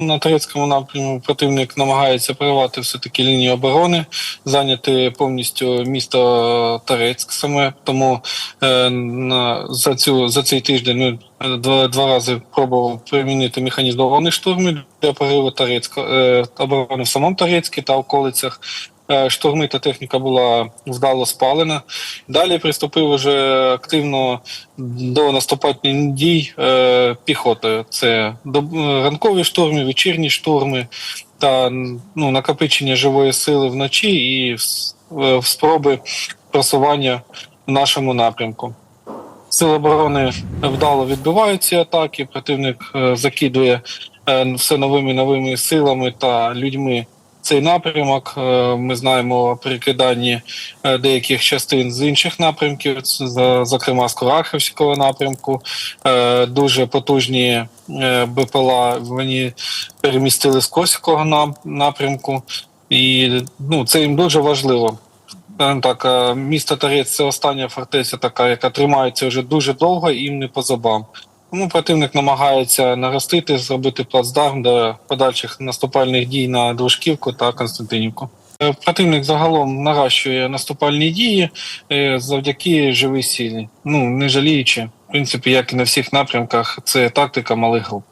На турецькому напрямку противник намагається прорвати все-таки лінію оборони, зайняти повністю місто Торецьк саме. Тому е, на, за, цю, за цей тиждень ми е, два, два рази пробував примінити механізовані штурми для прориву Торецька, е, оборони в самому Торецьку та околицях. Е, Штурми та техніка була вдало спалена. Далі приступив уже активно до наступальних дій е, піхотою. Це е, ранкові штурми, вечірні штурми та ну, накопичення живої сили вночі і спроби просування в нашому напрямку. Сили оборони вдало відбивають ці атаки. Противник закидує все новими новими силами та людьми цей напрямок. Е, Ми знаємо при киданні е, деяких частин з інших напрямків, зокрема з Курахівського напрямку. Е, Дуже потужні БПЛА вони перемістили з Косівського нам- напрямку, і ну, це їм дуже важливо. Так, місто Торець це остання фортеця, така, яка тримається вже дуже довго і їм не по зубам. Тому противник намагається наростити, зробити плацдарм до подальших наступальних дій на Дружківку та Константинівку. Е, Противник загалом наращує наступальні дії е, завдяки живій силі. Ну не жаліючи, в принципі, як і на всіх напрямках, це тактика малих груп.